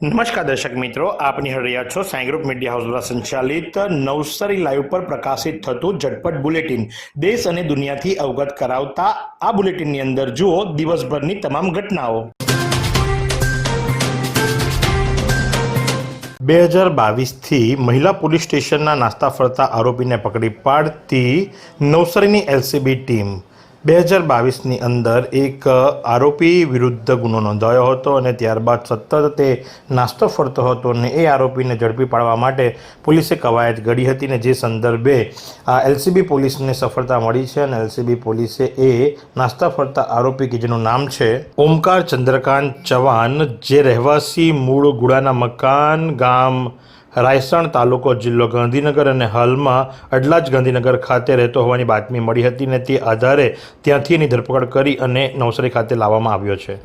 નમસ્કાર દર્શક મિત્રો, આપ નિહાળી છો સાંઈ ગ્રુપ મીડિયા હાઉસ દ્વારા સંચાલિત નવસારી લાઈવ પર પ્રકાશિત થતું ઝટપટ બુલેટિન. દેશ અને દુનિયાથી અવગત કરાવતા આ બુલેટિનની અંદર જુઓ દિવસભરની તમામ ઘટનાઓ. બે હજાર બાવીસથી મહિલા પોલીસ સ્ટેશનના નાસ્તા ફરતા આરોપીને પકડી પાડતી નવસારીની એલસીબી ટીમ. બે હજાર બાવીસની અંદર એક આરોપી વિરુદ્ધ ગુનો નોંધાયો હતો અને ત્યારબાદ સતત તે નાસ્તો ફરતો હતો અને એ આરોપીને ઝડપી પાડવા માટે પોલીસે કવાયત ઘડી હતી ને જે સંદર્ભે આ એલસીબી પોલીસને સફળતા મળી છે અને એલસીબી પોલીસે એ નાસ્તા ફરતા આરોપી કે જેનું નામ છે ઓમકાર ચંદ્રકાંત ચવાન જે રહેવાસી મૂળ ગુડાના મકાન ગામ રાયસણ તાલુકો જિલ્લો ગાંધીનગર અને હાલમાં અડલાજ ગાંધીનગર ખાતે રહેતો હોવાની બાતમી મળી હતી ને તે આધારે ત્યાંથી એની ધરપકડ કરી અને નવસારી ખાતે લાવવામાં આવ્યો છે.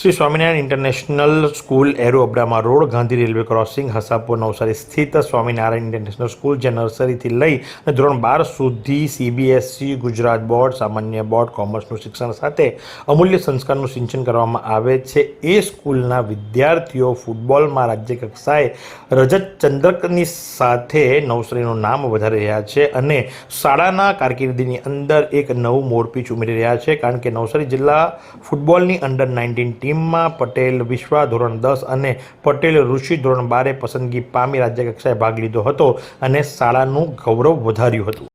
શ્રી સ્વામિનારાયણ ઇન્ટરનેશનલ સ્કૂલ એરો અબડામા road, Gandhi railway crossing, Hasapur Navsari સ્થિત સ્વામિનારાયણ ઇન્ટરનેશનલ સ્કૂલ જે નર્સરીથી લઈ અને ધોરણ બાર સુધી સીબીએસસી ગુજરાત બોર્ડ, સામાન્ય બોર્ડ, કોમર્સનું શિક્ષણ સાથે અમૂલ્ય સંસ્કારનું સિંચન કરવામાં આવે છે. એ સ્કૂલના વિદ્યાર્થીઓ ફૂટબોલમાં રાજ્ય કક્ષાએ રજત ચંદ્રકની સાથે નવસારીનું નામ વધારી રહ્યા છે અને શાળાના કારકિર્દીની અંદર એક નવું મોરપીચ ઉમેરી રહ્યા છે, કારણ કે નવસારી જિલ્લા ફૂટબોલની અંડર નાઇન્ટીન ટીમમાં પટેલ, વિશ્વા ધોરણ દસ અને પટેલ ઋષિ ધોરણ બારે પસંદગી પામી રાજ્યકક્ષાએ ભાગ લીધો હતો અને શાળાનું ગૌરવ વધાર્યું હતું.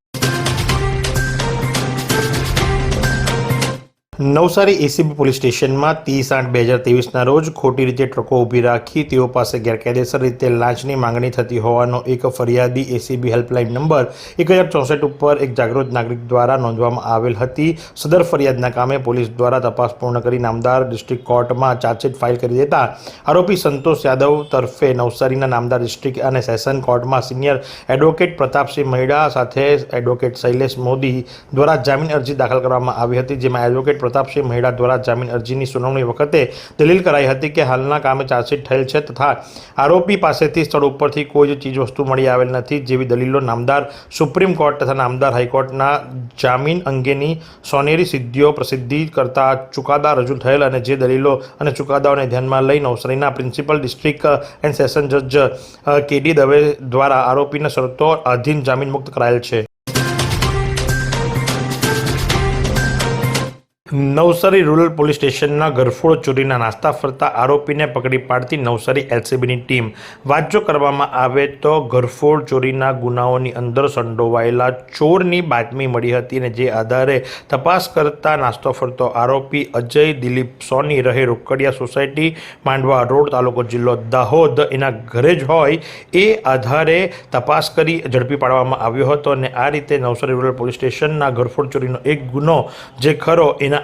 નવસારી એસીબી પોલીસ સ્ટેશનમાં ત્રીસ આઠ બે હજાર ત્રેવીસના રોજ ખોટી રીતે ટ્રકો ઊભી રાખી તેઓ પાસે ગેરકાયદેસર રીતે લાંચની માંગણી થતી હોવાનો એક ફરિયાદી એસીબી હેલ્પલાઇન નંબર એક હજાર ચોસઠ ઉપર એક જાગૃત નાગરિક દ્વારા નોંધવામાં આવેલ હતી. સદર ફરિયાદના કામે પોલીસ દ્વારા તપાસ પૂર્ણ કરી નામદાર ડિસ્ટ્રિક્ટ કોર્ટમાં ચાર્જશીટ ફાઇલ કરી દેતા આરોપી સંતોષ યાદવ તરફે નવસારીના નામદાર ડિસ્ટ્રિક્ટ અને સેશન કોર્ટમાં સિનિયર એડવોકેટ પ્રતાપસિંહ મહિડા સાથે એડવોકેટ શૈલેષ મોદી દ્વારા જામીન અરજી દાખલ કરવામાં આવી હતી, જેમાં એડવોકેટ પ્રતાપસિંહ મહેડા દ્વારા જામીન અરજીની સુનાવણી વખતે દલીલ કરાઈ હતી કે હાલના કામે ચાર્જશીટ થયેલ છે તથા આરોપી પાસેથી સ્થળ ઉપરથી કોઈ જ ચીજવસ્તુ મળી આવેલ નથી જેવી દલીલો નામદાર સુપ્રીમ કોર્ટ તથા નામદાર હાઈકોર્ટના જામીન અંગેની સોનેરી સિદ્ધિઓ પ્રસિદ્ધિ કરતા ચુકાદા રજૂ થયેલ અને જે દલીલો અને ચુકાદાઓને ધ્યાનમાં લઈ નવસારીના પ્રિન્સિપલ ડિસ્ટ્રિક્ટ એન્ડ સેશન જજ કેડી દવે દ્વારા આરોપીને શરતો અધીન જામીન મુક્ત કરાયેલ છે. નવસારી રૂરલ પોલીસ સ્ટેશનના ગરફોડ ચોરીના નાસ્તા ફરતા આરોપીને પકડી પાડતી નવસારી એલસીબીની ટીમ. વાંચો કરવામાં આવે તો ગરફોડ ચોરીના ગુનાઓની અંદર સંડોવાયેલા ચોરની બાતમી મળી હતી અને જે આધારે તપાસ કરતા નાસ્તો ફરતો આરોપી અજય દિલીપ સોની રહે રોકડિયા સોસાયટી, માંડવા રોડ, તાલુકો જિલ્લો દાહોદ. એના ઘરે જ હોય એ આધારે તપાસ કરી ઝડપી પાડવામાં આવ્યો હતો અને આ રીતે નવસારી રૂરલ પોલીસ સ્ટેશનના ઘરફોડ ચોરીનો એક ગુનો, જે ખરો, એના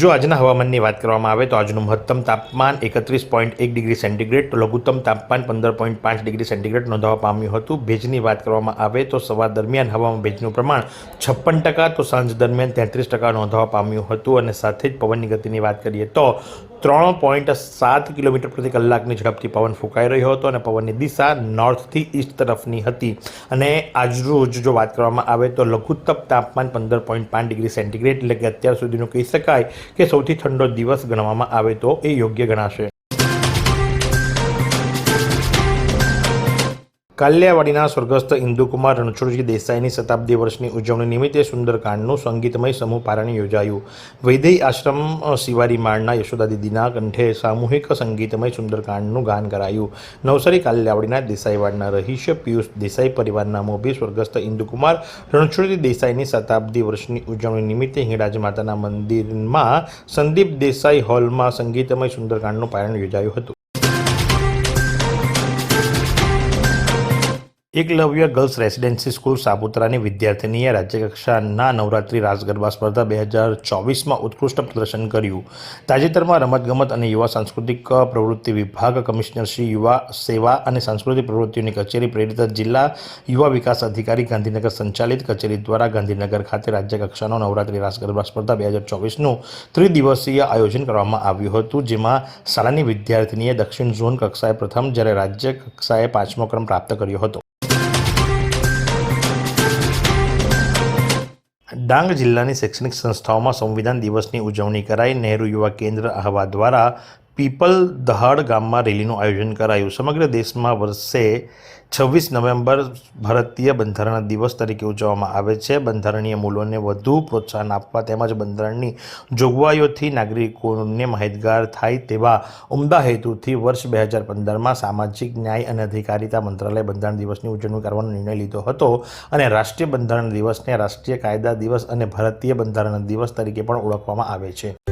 જો આજના હવામાનની વાત કરવામાં આવે તો આજનું મહત્તમ તાપમાન એકત્રીસ પોઈન્ટ એક ડિગ્રી સેન્ટીગ્રેડ, તો લઘુત્તમ તાપમાન પંદર પોઈન્ટ પાંચ ડિગ્રી સેન્ટીગ્રેડ નોંધાવા પામ્યું હતું. ભેજની વાત કરવામાં આવે તો સવાર દરમિયાન હવામાં ભેજનું પ્રમાણ છપ્પન ટકા, તો સાંજ દરમિયાન તેત્રીસ ટકા નોંધવા પામ્યું હતું. અને સાથે જ પવનની ગતિની વાત કરીએ તો ત્રણ પોઈન્ટ સાત કિલોમીટર પ્રતિ કલાકની ઝડપથી પવન ફૂંકાઈ રહ્યો હતો અને પવનની દિશા નોર્થથી ઈસ્ટ તરફની હતી. અને આજરોજ જો વાત કરવામાં આવે તો લઘુત્તમ તાપમાન પંદર પોઈન્ટ પાંચ ડિગ્રી સેન્ટીગ્રેડ એટલે કે અત્યાર સુધીનું કહી શકાય કે સૌથી ઠંડો દિવસ ગણવામાં આવે તો એ યોગ્ય ગણાશે. કાલિયાવાડીના સ્વર્ગસ્થ ઇન્દુકુમાર રણછોડજી દેસાઈની શતાબ્દી વર્ષની ઉજવણી નિમિત્તે સુંદરકાંડનું સંગીતમય સમૂહ પારણ યોજાયું. વૈદય આશ્રમ શિવારી માળના યશોદા દીદીના કંઠે સામૂહિક સંગીતમય સુંદરકાંડનું ગાન કરાયું. નવસારી કાલિયાવાડીના દેસાઈવાડના રહીશ પિયુષ દેસાઈ પરિવારના મોભી સ્વર્ગસ્થ ઇન્દુકુમાર રણછોડજી દેસાઈની શતાબ્દી વર્ષની ઉજવણી નિમિત્તે હિંગળાજ માતાના મંદિરમાં સંદીપ દેસાઈ હોલમાં સંગીતમય સુંદરકાંડનું પારણ યોજાયું હતું. એકલવ્ય ગર્લ્સ રેસિડેન્સી સ્કૂલ સાપુતારાની વિદ્યાર્થીનીએ રાજ્યકક્ષાના નવરાત્રિ રાસ ગરબા સ્પર્ધા બે હજાર ચોવીસમાં ઉત્કૃષ્ટ પ્રદર્શન કર્યું. તાજેતરમાં રમતગમત અને યુવા સાંસ્કૃતિક પ્રવૃત્તિ વિભાગ કમિશનર શ્રી યુવા સેવા અને સાંસ્કૃતિક પ્રવૃત્તિઓની કચેરી પ્રેરિત જિલ્લા યુવા વિકાસ અધિકારી ગાંધીનગર સંચાલિત કચેરી દ્વારા ગાંધીનગર ખાતે રાજ્યકક્ષાનો નવરાત્રી રાસ ગરબા સ્પર્ધા બે હજાર ચોવીસનું ત્રિદિવસીય આયોજન કરવામાં આવ્યું હતું, જેમાં શાળાની વિદ્યાર્થીનીએ દક્ષિણ ઝોન કક્ષાએ પ્રથમ જ્યારે રાજ્ય કક્ષાએ પાંચમો ક્રમ પ્રાપ્ત કર્યો હતો. ડાંગ જિલ્લાની શૈક્ષણિક સંસ્થાઓમાં સંવિધાન દિવસની ઉજવણી કરાઈ. નહેરુ યુવા કેન્દ્ર આહવા દ્વારા પીપલ દહાડ ગામમાં રેલીનું આયોજન કરાયું. સમગ્ર દેશમાં વર્ષે છવ્વીસ નવેમ્બર ભારતીય બંધારણ દિવસ તરીકે ઉજવવામાં આવે છે. બંધારણીય મૂલ્યોને વધુ પ્રોત્સાહન આપવા તેમજ બંધારણની જોગવાઈઓથી નાગરિકોને માહિતગાર થાય તેવા ઉમદા હેતુથી વર્ષ બે હજાર પંદરમાં સામાજિક ન્યાય અને અધિકારિતા મંત્રાલય બંધારણ દિવસની ઉજવણી કરવાનો નિર્ણય લીધો હતો અને રાષ્ટ્રીય બંધારણ દિવસને રાષ્ટ્રીય કાયદા દિવસ અને ભારતીય બંધારણ દિવસ તરીકે પણ ઓળખવામાં આવે છે.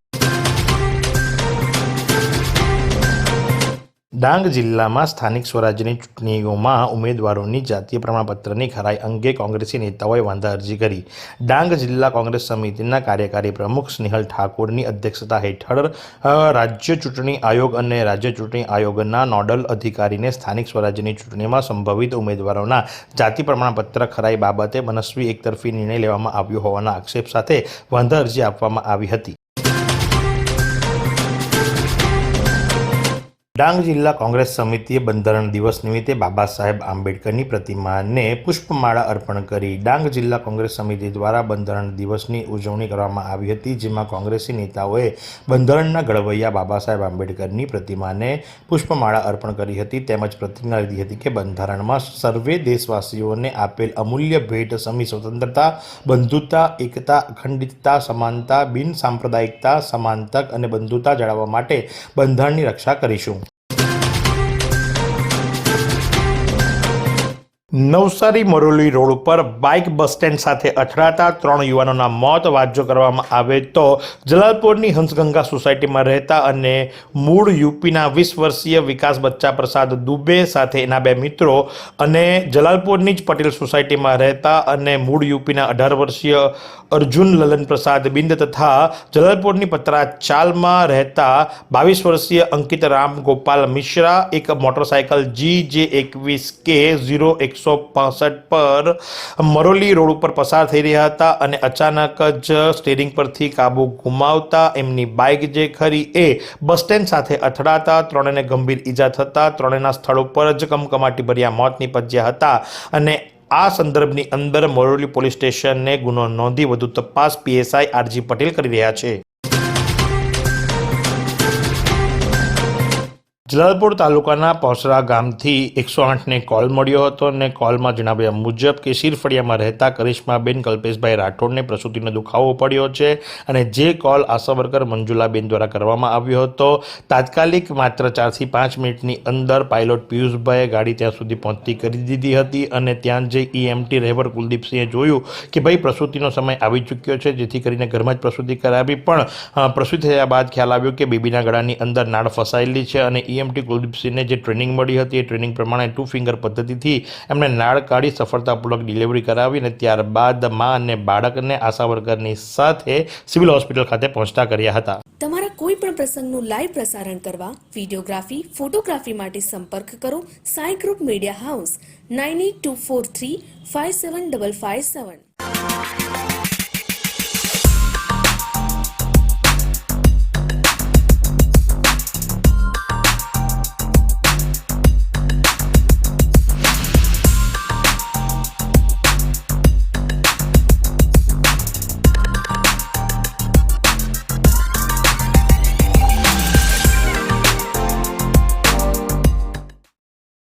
Dang જિલ્લામાં સ્થાનિક સ્વરાજ્યની ચૂંટણીઓમાં ઉમેદવારોની જાતીય પ્રમાણપત્રની ખરાઈ અંગે કોંગ્રેસી નેતાઓએ વાંધા અરજી કરી. ડાંગ જિલ્લા કોંગ્રેસ સમિતિના કાર્યકારી પ્રમુખ સ્નેહલ ઠાકોરની અધ્યક્ષતા હેઠળ રાજ્ય ચૂંટણી આયોગ અને રાજ્ય ચૂંટણી આયોગના નોડલ અધિકારીને સ્થાનિક સ્વરાજ્યની ચૂંટણીમાં સંભવિત ઉમેદવારોના જાતિ પ્રમાણપત્ર ખરાઈ બાબતે મનસ્વી એકતરફી નિર્ણય લેવામાં આવ્યો હોવાના આક્ષેપ સાથે વાંધા અરજી આપવામાં આવી હતી. ડાંગ જિલ્લા કોંગ્રેસ સમિતિએ બંધારણ દિવસ નિમિત્તે બાબા સાહેબ આંબેડકરની પ્રતિમાને પુષ્પમાળા અર્પણ કરી ડાંગ જિલ્લા કોંગ્રેસ સમિતિ દ્વારા બંધારણ દિવસની ઉજવણી કરવામાં આવી હતી, જેમાં કોંગ્રેસી નેતાઓએ બંધારણના ઘડવૈયા બાબા સાહેબ આંબેડકરની પ્રતિમાને પુષ્પમાળા અર્પણ કરી હતી. તેમજ પ્રતિજ્ઞા લીધી હતી કે બંધારણમાં સર્વે દેશવાસીઓને આપેલ અમૂલ્ય ભેટ સમી સ્વતંત્રતા, બંધુતા, એકતા, અખંડિતતા, સમાનતા, બિન સાંપ્રદાયિકતા, સમાનતક અને બંધુતા જાળવવા માટે બંધારણની રક્ષા કરીશું. નવસારી મરોલી રોડ ઉપર બાઇક બસ સ્ટેન્ડ સાથે અથડાતા ત્રણ યુવાનોના મોત વાજો કરવામાં આવે તો જલાલપુરની હંસગંગા સોસાયટીમાં રહેતા અને મૂળ યુપીના વીસ વર્ષીય વિકાસ બચ્ચા પ્રસાદ દુબે સાથે એના બે મિત્રો અને જલાલપુરની જ પટેલ સોસાયટીમાં રહેતા અને મૂળ યુપીના અઢાર વર્ષીય અર્જુન લલન પ્રસાદ બિંદ તથા જલાલપુરની પતરા ચાલમાં રહેતા બાવીસ વર્ષીય અંકિત રામ ગોપાલ મિશ્રા, એક મોટરસાયકલ જી જે એકવીસ કે ઝીરો એકસો પાસઠ પર મરોલી રોડ ઉપર પસાર થઈ રહ્યા હતા અને અચાનક જ સ્ટેરિંગ પરથી કાબુ ગુમાવતા એમની બાઇક જે ખરી એ બસ સ્ટેન્ડ સાથે અથડાતા ત્રણેને ગંભીર ઈજા થતાં ત્રણેના સ્થળ ઉપર જ કમકમાટી ભર્યા મોત નીપજ્યા હતા અને આ સંદર્ભની અંદર મોરોલી પોલીસ સ્ટેશનને ગુનો નોંધી વધુ તપાસ પીએસઆઈ આરજી પટેલ કરી રહ્યા છે. જલાલપુર તાલુકાના પોસરા ગામથી એકસો આઠને કોલ મળ્યો હતો અને કોલમાં જણાવ્યા મુજબ કે શિરફળિયામાં રહેતા કરિશ્માબેન, કલ્પેશભાઈ રાઠોડને પ્રસૂતિનો દુખાવો પડ્યો છે અને જે કોલ આશા વર્કર મંજુલાબેન દ્વારા કરવામાં આવ્યો હતો, તાત્કાલિક માત્ર ચારથી પાંચ મિનિટની અંદર પાયલોટ પિયુષભાઈએ ગાડી ત્યાં સુધી પહોંચતી કરી દીધી હતી અને ત્યાં જે ઈએમટી રહેવર કુલદીપસિંહે જોયું કે ભાઈ પ્રસૂતિનો સમય આવી ચૂક્યો છે, જેથી કરીને ઘરમાં જ પ્રસૂતિ કરાવી, પણ પ્રસૂતિ થયા બાદ ખ્યાલ આવ્યો કે બેબીના ગળાની અંદર નાળ ફસાયેલી છે અને ઈએમટી કુલદીપસિંહને જે ટ્રેનિંગ મળી હતી, એ ટ્રેનિંગ પ્રમાણે ટુ ફિંગર પદ્ધતિથી એમણે નાળ કાઢી સફળતાપૂર્વક ડિલિવરી કરાવી અને ત્યારબાદ મા અને બાળકને આશા વર્કરની સાથે સિવિલ હોસ્પિટલ ખાતે પહોંચતા કર્યા હતા. તમારા કોઈ પણ પ્રસંગનું લાઈવ પ્રસારણ કરવા વિડીયોગ્રાફી, ફોટોગ્રાફી માટે સંપર્ક કરો Sai group media house, nine eight two four three five seven double five seven.